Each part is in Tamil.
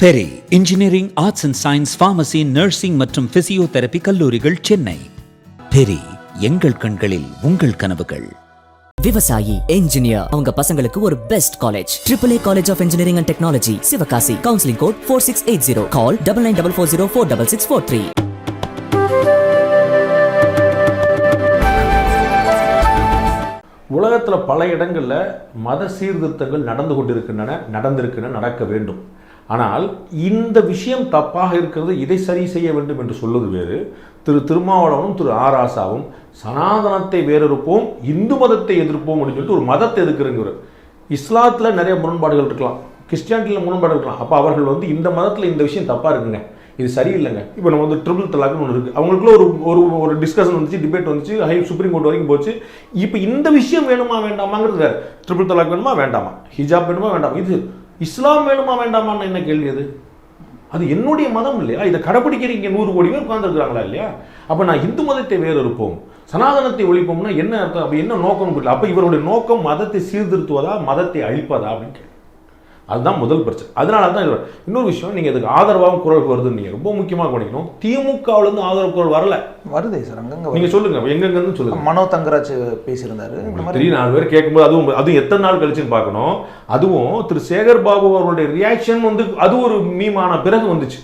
Peri engineering arts and science pharmacy nursing மற்றும் பிசியோதெரபி கல்லூரிகள் சென்னை பெரி எங்கள் கண்களில் உங்கள் கனவுகள். விவசாயி என்ஜினியர் அவங்க பசங்களுக்கு ஒரு best college triple A college of engineering and technology Sivakasi counselling code four six eight zero call double nine double four zero four double six four three உலகத்தில் பல இடங்களில் மத சீர்திருத்தங்கள் நடந்து கொண்டிருக்கின்றன நடந்திருக்கின்றன நடக்க வேண்டும். ஆனால் இந்த விஷயம் தப்பாக இருக்கிறது இதை சரி செய்ய வேண்டும் என்று சொல்வது வேறு. திரு திருமாவளவனும் திரு ஆராசாவும் சனாதனத்தை வேறறுப்போம் இந்து மதத்தை எதிர்ப்போம் அப்படின்னு சொல்லிட்டு ஒரு மதத்தை எதிர்க்கிறங்கிற இஸ்லாத்தில் நிறைய முரண்பாடுகள் இருக்கலாம் கிறிஸ்டியானிட்டியில் முரண்பாடு இருக்கலாம். அப்போ அவர்கள் வந்து இந்த மதத்தில் இந்த விஷயம் தப்பாக இருக்குங்க இது சரியில்லைங்க. இப்போ நம்ம வந்து ட்ரிபிள் தலாக்னு ஒன்று இருக்குது அவங்களுக்குள்ள ஒரு ஒரு ஒரு டிஸ்கஷன் வந்துச்சு டிபேட் வந்துச்சு ஹை சுப்ரீம் கோர்ட் வரைக்கும் போச்சு. இப்போ இந்த விஷயம் வேணுமா வேண்டாமாங்கிறது ட்ரிபிள் தலாக் வேணுமா வேண்டாமா? ஹிஜாப் வேணுமா வேண்டாமா? இது இஸ்லாம் வேணுமா வேண்டாமான்னு என்ன கேள்வி அது? அது என்னுடைய மதம் இல்லையா? இதை கடைப்பிடிக்கிறீங்க நூறு கோடி பேர் உட்காந்துருக்குறாங்களா இல்லையா? அப்போ நான் இந்து மதத்தை வேறு இருப்போம் சனாதனத்தை ஒழிப்போம்னா என்ன அர்த்தம்? அப்போ என்ன நோக்கம் புரியல. அப்போ இவருடைய நோக்கம் மதத்தை சீர்திருத்துவதா மதத்தை அழிப்பதா அப்படின்னு அதுதான் முதல் பிரச்சனை. அதனால தான் இன்னொரு விஷயம் நீங்கள் இதுக்கு ஆதரவாகவும் குரல் வருதுன்னு நீங்கள் ரொம்ப முக்கியமாக கவனிக்கணும். திமுகவிலேருந்து ஆதரவு குரல் வரல. வருதே சார் அங்கங்க நீங்கள் சொல்லுங்க எங்கெங்கன்னு சொல்லுங்க. மனோ தங்கராஜ் பேசியிருந்தாரு. தெரியும் நாலு பேர் கேட்கும்போது அதுவும் அதுவும் எத்தனை நாள் கழிச்சுன்னு பார்க்கணும். அதுவும் திரு சேகர் பாபு அவர்களுடைய ரியாக்ஷன் வந்து அது ஒரு மீமான பிறகு வந்துச்சு.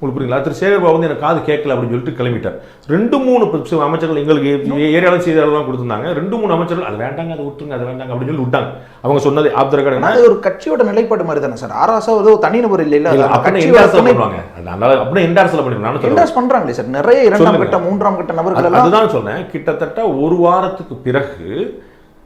உங்களுக்கு புரியுங்களா? திரு சேகர் பாபு வந்து எனக்கு காது கேட்கல அப்படின்னு சொல்லிட்டு கிளம்பிட்டார். ரெண்டு மூணு அமைச்சர்கள் எங்களுக்கு ஏரியாவில் செய்தியாளர்லாம் கொடுத்துருந்தாங்க. ரெண்டு மூணு அமைச்சர்கள் அது வேண்டாங்க அதை விட்டுருங்க அது வேண்டாங்க அப்படின்னு சொல்லி விட்டாங்க. அவங்க சொன்னது ஆப்தர் ஆனா கடை அது ஒரு கட்சியோட நிலைப்பாடு மாதிரி தானே சார். ஆராசா ஏதோ தனிநபர் இல்ல இல்ல என்டார்ஸ்ல துணை- பண்ணுவாங்க. அதனால அப்படியே என்டார்ஸ்ல endorse பண்றாங்களே சார். நிறைய இரண்டாம். கட்ட மூன்றாம் கட்ட நபர்கள் அதுதான் சொன்னேன் கிட்டத்தட்ட ஒரு வாரத்துக்கு பிறகு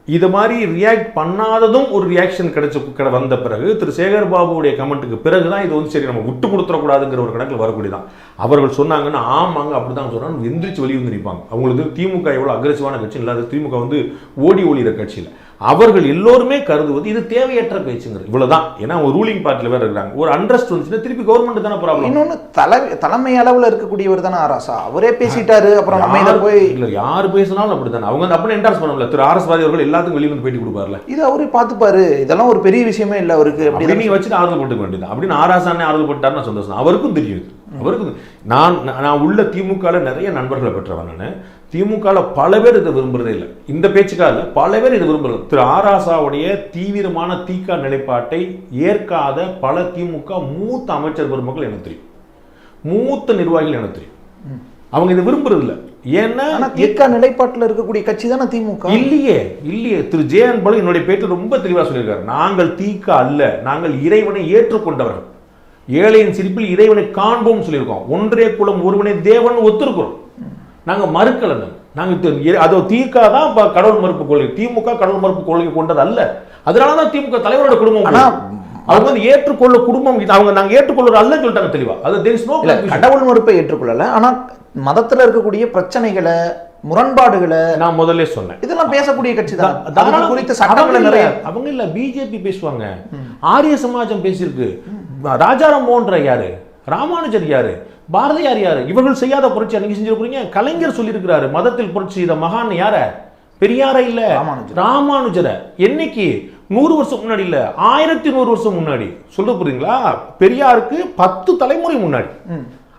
இது மாதிரி ரியாக்ட் பண்ணாததும் ஒரு ரியாக்ஷன் கிடைச்ச கிட வந்த பிறகு திரு சேகர் பாபுடைய கமெண்ட்டுக்கு பிறகு தான் இது வந்து சரி நம்ம விட்டு கொடுத்துடக்கூடாதுங்கிற ஒரு கணக்கில் வரக்கூடியதான் அவர்கள் சொன்னாங்கன்னா ஆமாங்க அப்படி தான் சொன்னாங்க எந்திரிச்சு வெளியே வந்து நிற்பாங்க. அவங்களுக்கு திமுக எவ்வளோ அக்ரெசிவான கட்சி இல்லாத திமுக வந்து ஓடி ஒளிகிற கட்சியில். அவர்கள் எல்லோருமே கருதுவது இது தேவையற்ற பேச்சுங்கிறது. இவ்வளவுதான். ஏன்னா அவங்க ரூலிங் பார்ட்டியில் வேற இருக்காங்க ஒரு அண்ட்ரஸ்ட் வந்துச்சுன்னா திருப்பி கவர்மெண்ட் தானே ப்ராப்ளம் இன்னொன்னு தலை தலைமை அளவுல இருக்கக்கூடியவர் தானே ஆராசா அவரே பேசிட்டாரு அப்புறம் நம்ம இதை போய் இல்ல யார் பேசினாலும் அப்படித்தானே. அவங்க வந்து அப்படி என்டார்ஸ் பண்ணல திரு ஆர் எஸ் பாரதி அவர்கள் எல்லாத்துக்கும் வெளியே வந்து பேட்டி கொடுப்பார்ல. இது அவரே பார்த்துப்பாரு. இதெல்லாம் ஒரு பெரிய விஷயமே இல்ல அவருக்கு. அப்படி அப்படி நீங்க வச்சுட்டு ஆறுதல் போட்டுக்க வேண்டியது அப்படின்னு ஆராசானே ஆறுதல் போட்டாருன்னா சந்தோஷம் அவருக்கும் தெரியும் இது. அவருக்கும் நான் நான் உள்ள திமுகல நிறைய நண்பர்களை பெற்றவன் நான். திமுகல பல பேர் இதை விரும்புறதே இல்லை. இந்த பேச்சுக்காக பல பேர் இதை விரும்புறது திரு ஆராசாவுடைய தீவிரமான தீக்கா நிலைப்பாட்டை ஏற்காத பல திமுக மூத்த அமைச்சர் பெருமக்கள் எனக்கு தெரியும். மூத்த நிர்வாகிகள் எனக்கு தெரியும். அவங்க இதை விரும்புறது இல்லை. ஏன்னா திக நிலைப்பாட்டுல இருக்கக்கூடிய கட்சி தானே திமுக? இல்லையே இல்லையே. திரு ஜே அன்பழகன் என்னுடைய பேட்டில் ரொம்ப தெளிவாக சொல்லியிருக்காரு. நாங்கள் தீக்க அல்ல நாங்கள் இறைவனை ஏற்றுக்கொண்டவர்கள். ஏழையின் சிரிப்பில் இறைவனை காண்போம் சொல்லியிருக்கோம். ஒன்றே குலம் ஒருவனே தேவன் ஒத்துருக்கிறோம். நாங்க மறுக்கல நாங்க. நாங்க தி- இறை- அதோ தீக்கா தான் இப்ப கடவுள் மறுப்பு கொள்கை. திமுக கடவுள் மறுப்பு கொள்கை கொண்டது அல்ல. அதனால தான் திமுக தலைவரோட குடும்பம் அவங்க வந்து ஏற்றுக்கொள்ள குடும்பம். அவங்க நாங்க ஏற்றுக்கொள்வது அல்ல சொல்லிட்டாங்க தெளிவா. அது no இல்ல confusion. கடவுள் மறுப்பை ஏற்றுக்கொள்ளல. ஆனா மதத்துல இருக்கக்கூடிய பிரச்சனைகளை முரண்பாடுகளை நான் முதல்ல சொன்னேன். இதெல்லாம் பேசக்கூடிய கட்சி தான். குறித்த சட்டங்களை நிறைய அவங்க இல்ல பிஜேபி பேசுவாங்க. ஆரிய சமாஜம் பேசியிருக்கு. ராஜாராம் மோகன் யாரு? ராமானுஜர் யாரு? பாரதியார் யாரு? இவர்கள் செய்யாத புரட்சி அன்னைக்கு செஞ்சிருக்கிறீங்க? கலைஞர் சொல்லியிருக்கிறாரு. மதத்தில் புரட்சி செய்த மகான் யார? பெரியார இல்ல? ராமானுஜர். என்னைக்கு? நூறு வருஷம் முன்னாடி இல்ல. ஆயிரத்தி நூறு வருஷம் முன்னாடி. சொல்ல போறீங்களா பெரியாருக்கு பத்து தலைமுறை முன்னாடி.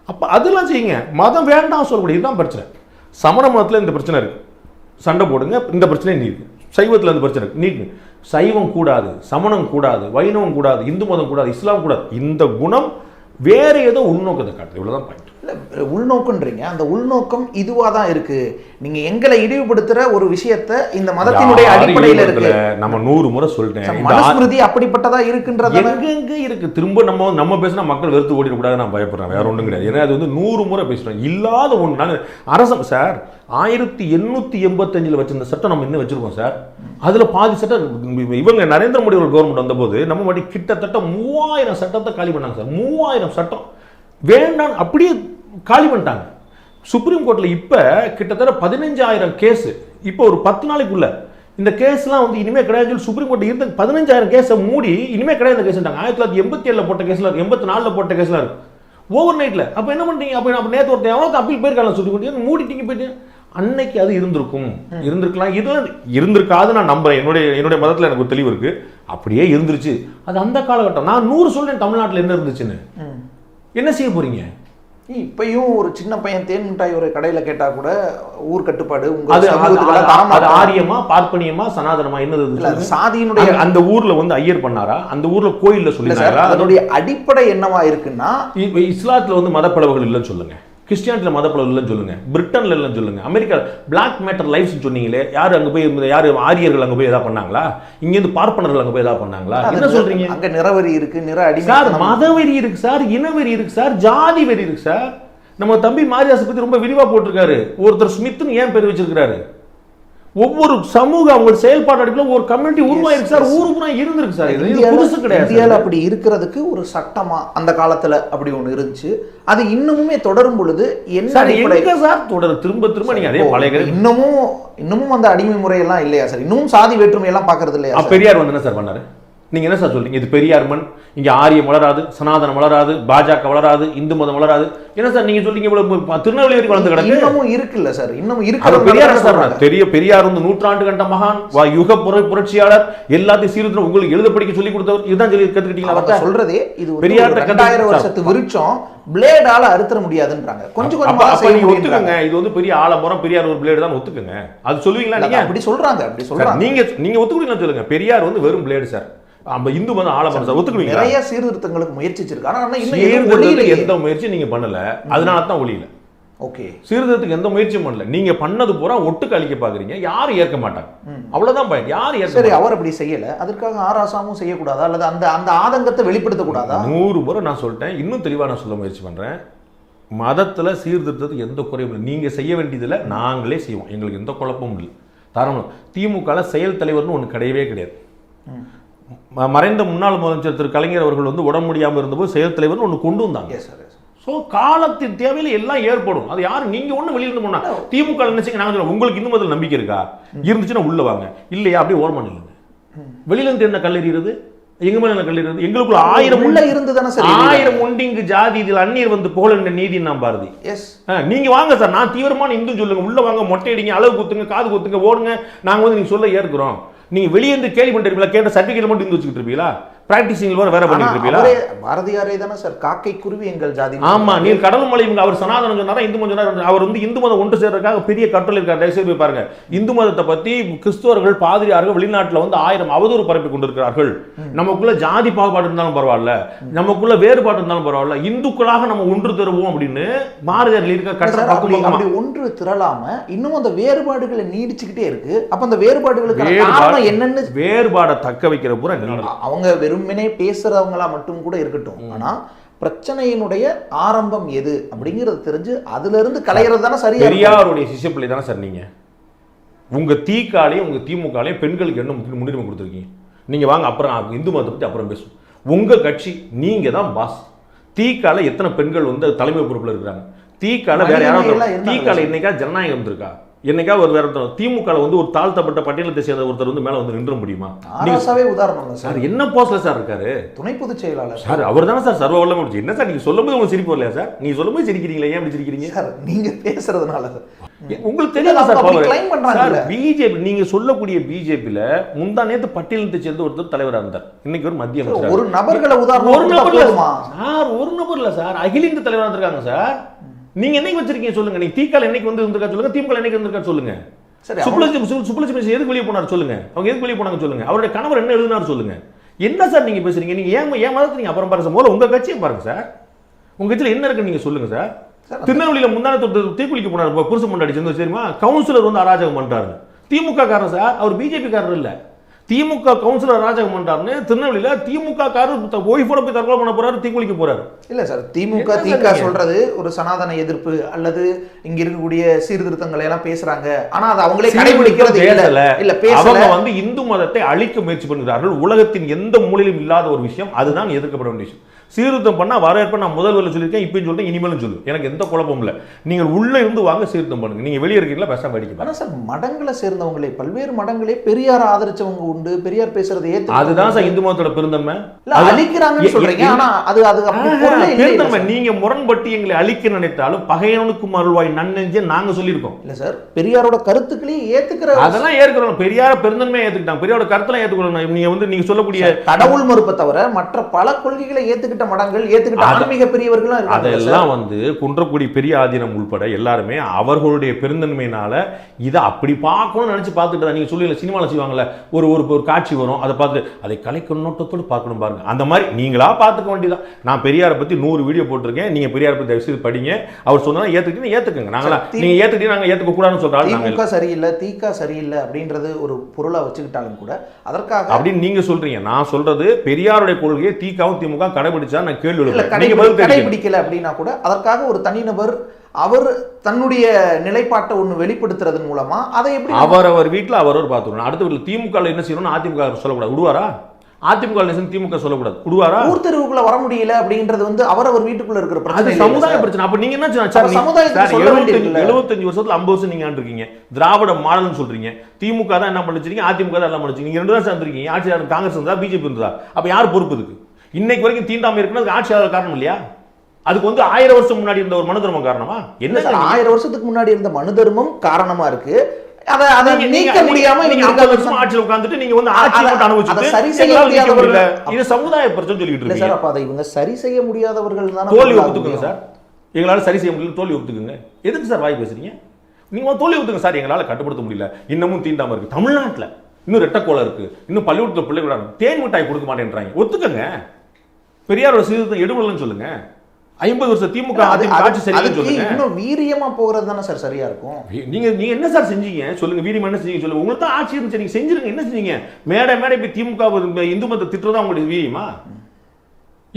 அப்ப அதெல்லாம் செய்யுங்க. மதம் வேண்டாம் சொல்லக்கூடிய இதுதான் பிரச்சனை. சமண மதத்துல இந்த பிரச்சனை இருக்கு. சண்டை போடுங்க. இந்த பிரச்சனை நீக்கு சைவத்தில் இந்த பிரச்சனை. இருக்கு சைவம் கூடாது சமணம் கூடாது வைணவம் கூடாது இந்து மதம் கூடாது இஸ்லாம் கூடாது. இந்த குணம் வேறு ஏதோ உள்நோக்கத்தை காட்டுது. இவ்வளோதான் பயன் இல்ல உள்நோக்கன்றீங்க. அந்த உள்நோக்கம் இதுவா தான் இருக்கு. நீங்க எங்களை இழிவுபடுத்துற ஒரு விஷயத்த இந்த மதத்தினுடைய அடிப்படையில இருக்கு. நம்ம நூறு முறை சொல்லிட்டேன் ஆ- மனுஸ்மிருதி அப்படிப்பட்டதா இருக்குன்றத எங்கெங்க இருக்கு? திரும்ப நம்ம நம்ம பேசினா மக்கள் வெறுத்து ஓடிடக்கூடாது நான் பயப்படுறேன். வேற ஒன்றும் கிடையாது. ஏன்னா அது வந்து நூறு முறை பேசுறோம். இல்லாத ஒன்று நாங்கள் அரசம் சார் ஆயிரத்தி எண்ணூத்தி எண்பத்தஞ்சில் வச்சிருந்த சட்டம் நம்ம இன்னும் வச்சிருக்கோம் சார். அதுல பாதி சட்டம் இவங்க நரேந்திர மோடி ஒரு கவர்மெண்ட் வந்தபோது நம்ம வாட்டி கிட்டத்தட்ட மூவாயிரம் சட்டத்தை காலி பண்ணாங்க சார். மூவாயிரம் சட்டம். வேண்டாம் அப்படியே காலி பண்ணிட்டாங்க. சுப்ரீம் கோர்ட்ல இப்ப கிட்டத்தட்ட பதினஞ்சாயிரம் கேஸ் இப்போ ஒரு பத்து நாளைக்குள்ள இந்த கேஸ்லாம் வந்து இனிமே கிடையாது சொல்லி சுப்ரீம் கோர்ட் இருந்த பதினஞ்சாயிரம் கேஸை மூடி இனிமே கிடையாது இந்த கேஸ் ஆயிரத்தி தொள்ளாயிரத்தி எண்பத்தி ஏழுல போட்ட கேஸ்ல எண்பத்தி நாலுல போட்ட கேஸ்ல இருக்கு. ஓவர் நைட்ல அப்ப என்ன பண்றீங்க? அப்ப அப்ப நேத்து ஒருத்தன் எவ்வளவு அப்பீல் போயிருக்காங்க சுப்ரீம் கோர்ட் மூடிட்டீங்க போயிட்டு அன்னைக்கு அது இருந்திருக்கும். இருந்திருக்கலாம். இதுல இருந்திருக்காது நான் நம்புறேன். என்னுடைய என்னுடைய மதத்துல எனக்கு ஒரு தெளிவு இருக்கு. அப்படியே இருந்துருச்சு. அது அந்த காலகட்டம். நான் நூறு சொல்றேன் தமிழ்நாட்டுல என்ன இருந்துச்சுன்னு. என்ன செய்ய போறீங்க? இப்பயும் ஒரு சின்ன பையன் தேன் மிட்டாய் ஒரு கடையில கேட்டா கூட ஊர் கட்டுப்பாடு அது. ஆரியமா பார்ப்பனியமா சனாதனமா என்னது? சாதியினுடைய அந்த- ஊர்ல வந்து ஐயர் பண்ணாரா அந்த ஊர்ல கோயில்ல சொல்லினாரா அதனுடைய அடிப்படை என்னவா இருக்குன்னா இஸ்லாத்துல வந்து மதப்பளவுகள் இல்லைன்னு சொல்லுங்க கிறிஸ்டியானிட்டில மதப்பளவு இல்லைன்னு சொல்லுங்க. பிரிட்டன்ல இல்லைன்னு சொல்லுங்க. அமெரிக்கா பிளாக் மேட்டர் லைஃப்ஸ் சொன்னீங்களே யாரு அங்க போய் யாரு ஆரியர்கள் அங்க போய் ஏதாவது பண்ணாங்களா? இங்க இருந்து பார்ப்பனர்கள் அங்க போய் ஏதாவது பண்ணாங்களா? என்ன சொல்றீங்க? அங்க நிறவரி இருக்கு நிற சார் அடிமை மதவெறி இருக்கு சார் இனவெறி இருக்கு சார் ஜாதி வெறி இருக்கு சார். நம்ம தம்பி மாரியாசை பத்தி ரொம்ப விரிவா போட்டிருக்காரு. ஒருத்தர் ஸ்மித்னு ஏன் பேர் வச்சிருக்காரு ஒவ்வொரு சமூக அவங்க செயல்பாடு அடிப்படையில் ஒரு கம்யூனிட்டி உருவாயிருக்கு சார். ஊரு பூரா இருந்திருக்கு சார். இது புதுசு கிடையாது இந்தியால சார். அப்படி இருக்கிறதுக்கு ஒரு சட்டமா அந்த காலத்துல அப்படி ஒண்ணு இருந்துச்சு. அது இன்னமுமே தொடரும் பொழுது என்ன சார் அடிப்படை எங்க சார் தொடர் திரும்ப திரும்ப நீங்க அதே பழைய இன்னமும் இன்னமும் அந்த அடிமை முறையெல்லாம் இல்லையா சார்? இன்னமும் சாதி வேற்றுமை எல்லாம் பாக்குறது இல்லையா பெரியார் வந்து என்ன சார் பண்ணாரு? நீங்க என்ன சார் சொல்றீங்க? இது பெரியார் மண் இங்க ஆரியம் வளராது சனாதனம் வளராது பாஜக வளராது இந்து மதம் வளராது. என்ன சார் நீங்க சொல்றீங்க? இவ்வளவு ப- திருநெல்வேலி வரைக்கும் வளர்ந்து கிடக்கு. இன்னமும் இருக்குல்ல சார். இன்னமும் அது இருக்கிறது பெரியார் சார்? பெரிய பெரியார் வந்து நூற்றாண்டு கண்ட மகான் யுக புர புரட்சியாளர் எல்லாத்தையும் சீர்திருத்தம் உங்களுக்கு எழுத படிக்க சொல்லி கொடுத்தவர். இதுதான் சொல்லி கத்துக்கிட்டீங்களா அவங்க அவர்ட்ட? சொல்றதே இது ஒரு ரெண்டாயிரம் வருஷத்து விருட்சம் பிளேடால அறுத்துற முடியாதுன்றாங்க. கொஞ்சம் கொஞ்சமா நீங்க. ஒத்துக்கங்க. இது வந்து பெரிய ஆலமரம் பெரியார் ஒரு பிளேடு தான் ஒத்துக்குங்க. அது சொல்லுவீங்களா நீங்க? அப்படி சொல்றாங்க அப்படி சொல்றாங்க. நீங்க நீங்க ஒத்துக்குவீங்களா சொல்லுங்க. பெரியார் வந்து வெறும் பிளேடு சார். நம்ம இந்து மதம் ஆலமரம் சார் ஒத்துக்குவீங்களா? நிறைய சீர்திருத்தங்களுக்கு முயற்சிச்சிருக்காங்க. ஆனா இன்னும் எதுவும் சீர்திருத்தத்துக்கு ஒளியிலேயே. எந்த முயற்சியும் நீங்க பண்ணல. அதனால தான் ஒளியல. ஓகே. சீர்திருத்தத்துக்கு எந்த முயற்சியும் பண்ணல. நீங்க பண்ணது பூரா ஒட்டுக்கு அழிக்க பாக்குறீங்க. யாரும் ஏற்க மாட்டாங்க. அவ்வளவுதான் பயன் யாரும் ஏற்க சரி. அவர் அப்படி செய்யல. அதற்காக ஆராசாமும் செய்யக்கூடாதா? அல்லது அந்த அந்த ஆதங்கத்தை வெளிப்படுத்த கூடாதா நூறு முறை நான் சொல்லிட்டேன். இன்னும் தெளிவா நான் சொல்ல முயற்சி பண்றேன். மதத்துல சீர்திருத்தத்துக்கு எந்த குறையும் இல்லை. நீங்க செய்ய வேண்டியதுல நாங்களே செய்வோம். எங்களுக்கு எந்த குழப்பமும் இல்லை. தரணும் திமுக செயல் தலைவர்னு ஒண்ணு கிடையவே கிடையாது. மறைந்த முன்னாள் முதலமைச்சர் திரு கலைஞர் அவர்கள் வந்து உடம்பு முடியாம இருந்தபோது செயல் தலைவர்னு ஒண்ணு கொண்டு வந்தாங்க. ஸோ காலத்தின் தேவையில எல்லாம் ஏற்படும். அது யாரும் நீங்க ஒண்ணு வெளியில இருந்து போனா. திமுக நினைச்சீங்க நாங்க சொல்றோம் உங்களுக்கு இன்னும் முதல்ல நம்பிக்கை இருக்கா? இருந்துச்சுன்னா உள்ள வாங்க. இல்லையா? அப்படியே ஓரமா நில்லுங்க. வெளியில இருந்து என்ன கல்லெறிகிறது எங்க மேல என்ன கல்லெறிகிறது எங்களுக்குள்ள ஆயிரம் உள்ள இருந்து தானே சார் ஆயிரம் உண்டிங்கு ஜாதி இதில் அந்நியர் வந்து புகழ் நீதி நான் பாரதி. எஸ் நீங்க வாங்க சார். நான் தீவிரமான இந்து சொல்லுங்க. உள்ள வாங்க மொட்டை அடிங்க அளவு குத்துங்க காது குத்துங்க ஓடுங்க. நாங்க வந்து நீங்க சொல்ல ஏற்கிறோம். நீங்கள் வெளியே இருந்து கேள்வி பண்ணிருப்பீங்களா கேட்ட சர்டிஃபிகேட் மட்டும் இருந்து வச்சுக்கிட்டு இருப்பீங்களா? பிராக்டிசிங் வேற பண்ணிட்டு இருப்பீங்களா பாரதியாரே தானே சார்? காக்கை குருவி எங்கள் ஜாதி ஆமா நீர் கடல் மலை இவங்க அவர் சனாதனம் சொன்னாரா இந்து மதம் சொன்னாரா? அவர் வந்து இந்து மதம் ஒன்று சேர்றதுக்காக பெரிய கட்டுரை இருக்கார். தயவுசெய்து போய் பாருங்க. இந்து மதத்தை பத்தி கிறிஸ்துவர்கள் பாதிரியார்கள் வெளிநாட்டுல வந்து ஆயிரம் அவதூறு பரப்பி கொண்டிருக்கிறார்கள். நமக்குள்ள ஜாதி பாகுபாடு இருந்தாலும் பரவாயில்ல. நமக்குள்ள வேறுபாடு இருந்தாலும் பரவாயில்ல. இந்துக்களாக நம்ம ஒன்று தருவோம் அப்படின்னு பாரதியார் இருக்க ஒன்று திரளாம இன்னும் அந்த வேறுபாடுகளை நீடிச்சுக்கிட்டே இருக்கு. அப்ப அந்த வேறுபாடுகளுக்கு என்னன்னு வேறுபாடை தக்க வைக்கிற பூரா அவங்க வெறுமனே பேசுறவங்களா மட்டும் கூட இருக்கட்டும். ஆனா பிரச்சனையினுடைய ஆரம்பம் எது அப்படிங்கறது தெரிஞ்சு அதுல இருந்து கலையிறது தானே சரியா. பெரியாருடைய சிஷ்யப்பிள்ளை தானே சார் நீங்க? உங்க தீக்காலையும் உங்க திமுகலையும் பெண்களுக்கு என்ன முக்கிய முன்னுரிமை கொடுத்துருக்கீங்க? நீங்க வாங்க அப்புறம் இந்து மதத்தை பத்தி அப்புறம் பேசுவோம். உங்க கட்சி நீங்க தான் பாஸ் தீக்கால எத்தனை பெண்கள் வந்து தலைமை பொறுப்புல இருக்கிறாங்க? தீக்கால வேற யாராவது தீக்கால சார். என்னைக்கா ஜனநாயகம் இருந்திருக்கா என்னைக்கா ஒரு வேற திமுக வந்து ஒரு தாழ்த்தப்பட்ட பட்டியலத்தை சேர்ந்த ஒருத்தர் வந்து மேல வந்து நின்ற முடியுமா? ஆராசாவே உதாரணம் சார். என்ன போஸ்ட்ல சார் இருக்காரு? துணை பொதுச் செயலாளர். சார் அவர் தானே சார் சர்வ வல்லமை என்ன சார் நீங்க சொல்லும்போது உங்களுக்கு சிரிப்பு வரலையா சார்? நீங்க சொல்லும்போது சிரிக்கிறீங்களா? ஏன் அப்படி சிரிக்கிறீங்க? சார் நீங்க பேசுறதுனால. உங்களுக்கு தெரியாதா சார். சார் பிஜேபி நீங்க சொல்லக்கூடிய பிஜேபில முந்தா நேத்து பட்டியலத்தை சேர்ந்த ஒருத்தர் தலைவரா இருந்தார். இன்னைக்கு ஒரு மத்திய அமைச்சர் ஒரு நபர்களை உதாரணம் ஒரு நபர்? சார் ஒரு நபர் இல்ல சார் அகில இந்திய தலைவரா இருந்திருக்காங்க சார். நீங்க என்னைக்கு வச்சிருக்கீங்க சொல்லுங்க. நீங்க தீக்கால என்னைக்கு வந்து இருந்திருக்கா சொல்லுங்க. திமுக என்னைக்கு இருந்திருக்கா சொல்லுங்க. சரி அவங்க- சுப்புலட்சுமி சு- சுப்புலட்சுமி மிஸ் எதுக்கு வெளியே போனார் சொல்லுங்க. அவங்க எதுக்கு வெளியே போனாங்க சொல்லுங்க. அவருடைய கணவர் என்ன எழுதினார் சொல்லுங்க. என்ன சார் நீங்க பேசுறீங்க? நீங்க ஏன் ஏன் மதத்தை நீங்க அப்புறம் பாருங்க முதல்ல உங்க கட்சியை பாருங்க சார். உங்க கட்சியில என்ன இருக்குன்னு நீங்க சொல்லுங்க சார். திருநெல்வேலியில முந்தான தீக்குளிக்க போனார். புருஷன் முன்னாடி சேர்ந்து தெரியுமா? கவுன்சிலர் வந்து அராஜகம் பண்றாரு. திமுக காரர் சார். அவர் பிஜேபி காரர் இல்ல. திமுக கவுன்சிலர் அராஜகம் பண்றாருன்னு திருநெல்வேலியில திமுக காரர் ஒய்ஃபோட போய் தற்கொலை பண்ண போறாரு தீக்குளிக்க போறாரு. இல்ல சார் திமுக நீங்க? சொல்றது ஒரு சனாதன எதிர்ப்பு அல்லது இங்க இருக்கக்கூடிய சீர்திருத்தங்களை எல்லாம் பேசுறாங்க. ஆனா அது அவங்களே கடைபிடிக்கிறது இல்ல. பேசல. இல்ல அவங்க வந்து இந்து மதத்தை அழிக்க முயற்சி பண்ணுகிறார்கள். உலகத்தின் எந்த மூலையிலும் இல்லாத ஒரு விஷயம். அதுதான் எதிர்க்கப்பட வேண்டிய விஷயம். சீர்திருத்தம் பண்ணா வரவேற்ப நான் முதல் வேலை சொல்லியிருக்கேன் இப்பயும் சொல்லிட்டேன் இனிமேலும் சொல்லு. எனக்கு எந்த குழப்பமும் இல்லை. நீங்கள் உள்ள இருந்து வாங்க சீர்திருத்தம் பண்ணுங்க. நீங்க வெளியே இருக்கீங்களா பேசாம அடிக்க ஆனா சார் மடங்களை சேர்ந்தவங்களே பல்வேறு மடங்களே பெரியார் ஆதரிச்சவங்க உண்டு பெரியார் பேசுறது ஏத்து அதுதான் சார் இந்து மதத்தோட பெருந்தன்மை. அழிக்கிறாங்கன்னு சொல்றீங்க எ- ஆனா அது அது பெருந்தன்மை. நீங்க முரண்பட்டு எங்களை அழிக்க நினைத்தாலும் பகையனுக்கும் அருள்வாய் நன்னெஞ்சே நாங்க சொல்லியிருக்கோம். இல்ல சார் பெரியாரோட கருத்துக்களையும் ஏத்துக்கிற அதெல்லாம் ஏற்கிறோம் பெரியார பெருந்தன்மையை ஏத்துக்கிட்டாங்க. பெரியாரோட கருத்தெல்லாம் ஏத்துக்கணும். நீங்க வந்து நீங்க சொல்லக்கூடிய கடவுள் மறுப்பை தவிர மற்ற பல கொள்கைகளை ஏத்துக்கிட்ட மடங்கள் ஏத்துக்கிட்ட ஆன்மீக பெரியவர்களும். அதெல்லாம் வந்து குன்றக்குடி பெரிய ஆதீனம் உள்பட எல்லாருமே அவர்களுடைய பெருந்தன்மையினால இதை அப்படி பார்க்கணும்னு நினைச்சு பார்த்துட்டு நீங்க சொல்லல சினிமாவில் செய்வாங்கல்ல ஒரு ஒரு ஒரு காட்சி வரும் அதை பார்த்து அதை கலை கண்ணோட்டத்தோடு பார்க்கணும் பாருங்க. அந்த மாதிரி நீங்களா பார்த்துக்க வேண்டியதான் நான் பெரியாரை பத்தி நூறு வீடியோ போட்டிருக்கேன். நீங்க பெரியாரை பத்தி தயவு செய்து படிங்க. அவர் சொன்னா ஏத்துக்கிட்டு ஏத்துக்கங்க. நாங்களா நீங்க ஏத்துக்கிட்டு நாங்க ஏத்துக்க கூடாதுன்னு சொல்றாங்க சரியில்லை தீகா சரியில்லை அப்படின்றது ஒரு பொருளா வச்சுக்கிட்டாலும் கூட அதற்காக அப்படின்னு நீங்க சொல்றீங்க. நான் சொல்றது பெரியாருடைய கொள்கையை தீக்காவும் திமுக கடைபிடிச்சா நான் கேள்வி. கடைபிடிக்கல அப்படின்னா கூட அதற்காக ஒரு தனிநபர் அவர் தன்னுடைய நிலைப்பாட்டை ஒண்ணு வெளிப்படுத்துறதன் மூலமா அதை எப்படி நம்ம- அவரவர் வீட்டில் அவரவர் பார்த்துக்கணும். அடுத்த வீட்டில் திமுக என்ன செய்யணும்னு அதிமுக சொல்லக்கூடாது. விடுவாரா? அதிமுக என்ன திமுக சொல்லக்கூடாது. விடுவாரா? ஊர் தெருவுக்குள்ள வர முடியல அப்படின்றது வந்து அவரவர் வீட்டுக்குள்ள இருக்கிற பிரச்சனை சமுதாய? பிரச்சனை. அப்ப நீங்க என்ன சொன்னா, அப்ப சார், நீ- சமுதாயத்துக்கு சார், சொல்ல 75 வேண்டியிருக்குல்ல? 75 வருஷத்துல 50 வருஷம் நீங்க ஆண்டிருக்கீங்க திராவிட மாடல்னு சொல்றீங்க. திமுக தான் என்ன பண்ணிச்சிருக்கீங்க? அதிமுக தான் எல்லாம் பண்ணிச்சிருக்கீங்க. ரெண்டு தான் சேர்ந்துருக்கீங்க ஆட்சியாளர் காங்கிரஸ் இருந்தா பிஜேபி இருந்தா. அப்ப யார் பொறுப்பு இதுக்கு? இன்னைக்கு வரைக்கும் தீண்டாம இருக்குன்னு அதுக்கு ஆட்சியாளர் காரணம் இல்லையா? அதுக்கு வந்து ஆயிரம் வருஷம் முன்னாடி இருந்த ஒரு மனு தர்மம் காரணமா? என்ன சார்? ஆயிரம் வருஷத்துக்கு முன்னாடி இருந்த மனு தர்மம் காரணமா இருக்கு. அதை அதை நீக்க முடியாம நீங்க இவங்க 50 இருக்காங்க வருஷம். ஆட்சியில உட்கார்ந்துட்டு நீங்க வந்து ஆட்சி சரி செய்ய. முடியாதவர்கள் இது சமுதாய பிரச்சனை சொல்லிட்டு இருக்கீங்க. சார் அப்ப அதை இவங்க சரி செய்ய முடியாதவர்கள் தானே தோல்வி ஒத்துக்குங்க. சார். எங்களால சரி செய்ய முடியல தோல்வி ஒத்துக்குங்க. எதுக்கு சார் வாய் பேசுறீங்க? நீங்க தோல்வி ஒத்துங்க சார். எங்களால கட்டுப்படுத்த முடியல. இன்னமும் தீண்டாம இருக்கு. தமிழ்நாட்டுல இன்னும் ரெட்டக்கோலை இருக்கு. இன்னும் பள்ளிக்கூடத்துல பிள்ளை விடாங்க தேன் மிட்டாய் கொடுக்க மாட்டேன்றாங்க. ஒத்துக்கங்க. பெரியாரோட சீர்திருத்தம் எடுபடலன்னு சொல்லுங்க. ஐம்பது வருஷம் திமுக ஆட்சி அதுக்கு சொல்லுங்க. இன்னும் வீரியமா போகிறது தானே சார் சரியா இருக்கும்? நீங்க நீங்க என்ன சார் செஞ்சீங்க? சொல்லுங்க வீரியம் என்ன செஞ்சீங்க சொல்லுங்க. உங்களுக்கு தான் ஆட்சி இருந்துச்சு. நீங்க செஞ்சிருங்க என்ன செஞ்சீங்க? மேடை மேடை இப்ப திமுக இந்து மதத்தை திட்டுறதா உங்களுடைய வீரியமா?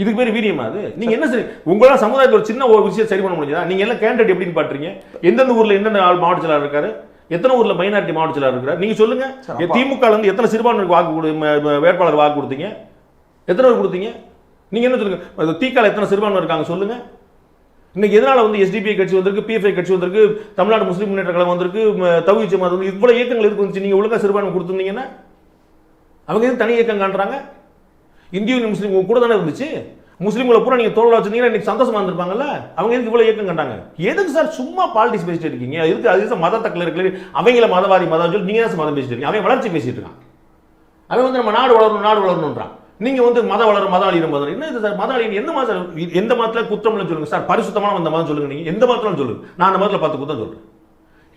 இதுக்கு பேர் வீரியமா அது? நீங்க என்ன சரி உங்களால சமுதாயத்துல ஒரு சின்ன ஒரு விஷயம் சரி பண்ண முடிஞ்சதா? நீங்க எல்லாம் கேண்டிடேட் எப்படின்னு பாட்டுறீங்க எந்தெந்த ஊர்ல எந்தெந்த மாவட்ட செயலாளர் இருக்காரு? எத்தனை ஊர்ல மைனாரிட்டி மாவட்ட செயலாளர் இருக்காரு? நீங்க சொல்லுங்க. திமுக இருந்து எத்தனை சிறுபான்மைக்கு வாக்கு வேட்பாளர் வாக்கு கொடுத்தீங்க? எத்தனை பேர் கொடுத்தீங்க? நீங்கள் என்ன சொல்லுங்கள் தீக்கால எத்தனை சிறுபான்மை இருக்காங்க சொல்லுங்கள் இன்னைக்கு எதனால் வந்து எஸ்டிபிஐ கட்சி வந்திருக்கு பிஎஃப்ஐ கட்சி வந்திருக்கு தமிழ்நாடு முஸ்லீம் முன்னேற்ற கழகம் வந்திருக்கு தவிச்ச மாதிரி வந்து இவ்வளோ இயக்கங்கள் இருக்கு வந்துச்சு? நீங்கள் ஒழுங்காக சிறுபான்மை கொடுத்துருந்தீங்கன்னா அவங்க எதுவும் தனி இயக்கம் காண்றாங்க? இந்திய யூனியன் முஸ்லீம் கூட தானே இருந்துச்சு? முஸ்லீம்களை பூரா நீங்கள் தோல்ல வச்சிருந்தீங்கன்னா இன்றைக்கி சந்தோஷமாக இருந்திருப்பாங்கல்ல? அவங்க எதுக்கு இவ்வளோ இயக்கம் கண்டாங்க எதுக்கு சார் சும்மா பாலிடிக்ஸ் பேசிட்டு இருக்கீங்க? எதுக்கு அது மத தக்கல அவங்கள மதவாதி மதம் சொல்லி நீங்க தான் மதம் பேசிட்டு இருக்கீங்க. அவன் வளர்ச்சி பேசிட்டு இருக்கான். அவன் வந்து நம்ம நாடு வளரணும் நாடு வளரணுன்றான் நீங்க வந்து மத வளரும் மத அழியும் மதம் என்ன இது சார்? மத அழியும் எந்த மதம் எந்த மதத்துல குற்றம்னு சொல்லுங்க. சார் பரிசுத்தமான அந்த மதம் சொல்லுங்க நீங்க. எந்த மதத்துல சொல்லுங்க? நான் அந்த மதத்துல பத்து குத்தம் சொல்றேன்.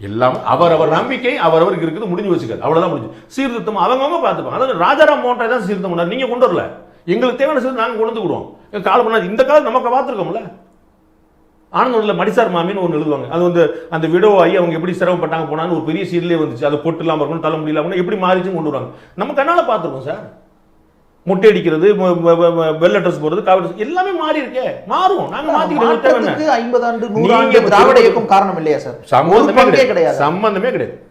எல்லாம் அவரவர் நம்பிக்கை அவரவருக்கு இருக்குது முடிஞ்சு வச்சுக்காது. அவ்வளவுதான் முடிஞ்சு. சீர்திருத்தம் அவங்கவங்க பார்த்துப்பாங்க. அதாவது ராஜாராம் மோட்டரை தான் சீர்திருத்தம் பண்ணாரு. நீங்க கொண்டு வரல. எங்களுக்கு தேவையான சீர்திருத்தம் நாங்க கொண்டு விடுவோம் காலம் பண்ணா இந்த காலம் நமக்கு பார்த்துருக்கோம்ல? ஆனந்தோட மடிசார் மாமின்னு ஒன்று எழுதுவாங்க. அது வந்து அந்த விடோ ஆகி அவங்க எப்படி சிரமப்பட்டாங்க போனான்னு ஒரு பெரிய சீர்லேயே வந்துச்சு. அது பொட்டு இல்லாமல் இருக்கணும் தலை முடியலாமல் எப்படி மாறிச்சுன்னு கொண்டு வருவாங்க. நம்ம கண்ணால பார்த்துருக்கோம் சார். மொட்டை அடிக்கிறது ம- ம- ம- வெள்ளை ட்ரெஸ் போடுறது காவி dress எல்லாமே மாறி இருக்கே. மாறும் நாங்க மாத்திக்கிறோம் ஐம்பது ஆண்டு நூறு ஆண்டு திராவிட இயக்கம் காரணம் இல்லையா சார்? சம்பந்தமே கிடையாது. சம்பந்தமே கிடையாது.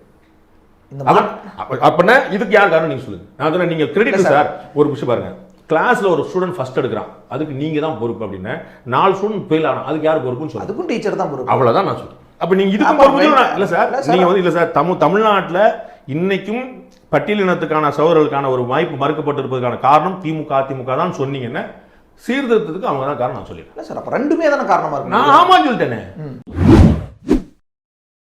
இந்த அவன் அப்ப- அப்பனா இதுக்கு யார் காரணம் நீங்க சொல்லுங்க. நான் சொன்னேன் நீங்க கிரெடிட் சார். ஒரு விஷயம் பாருங்க. கிளாஸ்ல ஒரு ஸ்டூடெண்ட் ஃபர்ஸ்ட் எடுக்கிறான். அதுக்கு நீங்க தான் பொறுப்பு அப்படின்னா நாலு ஸ்டூடெண்ட் ஃபெயில் ஆனா அதுக்கு யார் பொறுப்புன்னு சொல்லுங்க. அதுக்கும் டீச்சர் தான் பொறுப்பு. அவ்வளவுதான் நான் சொல்றேன். அப்ப நீங்க இதுக்கு பொறுப்பு வே- இல்ல சார். இல்ல சார். நீங்க வந்து இல்ல சார் தமிழ் தமிழ்நாட்டுல இன்னைக்கும் பட்டியலினத்துக்கான சகோதரர்களுக்கான ஒரு வாய்ப்பு மறுக்கப்பட்டிருப்பதற்கான காரணம் திமுக அதிமுக தான் சொன்னீங்கன்னா சீர்திருத்தத்துக்கு அவங்க தான் காரணம் நான் சொல்லிடுறேன். சார் அப்ப ரெண்டுமே தானே காரணமா இருக்கு? நான் ஆமான்னு சொல்லிட்டேனே.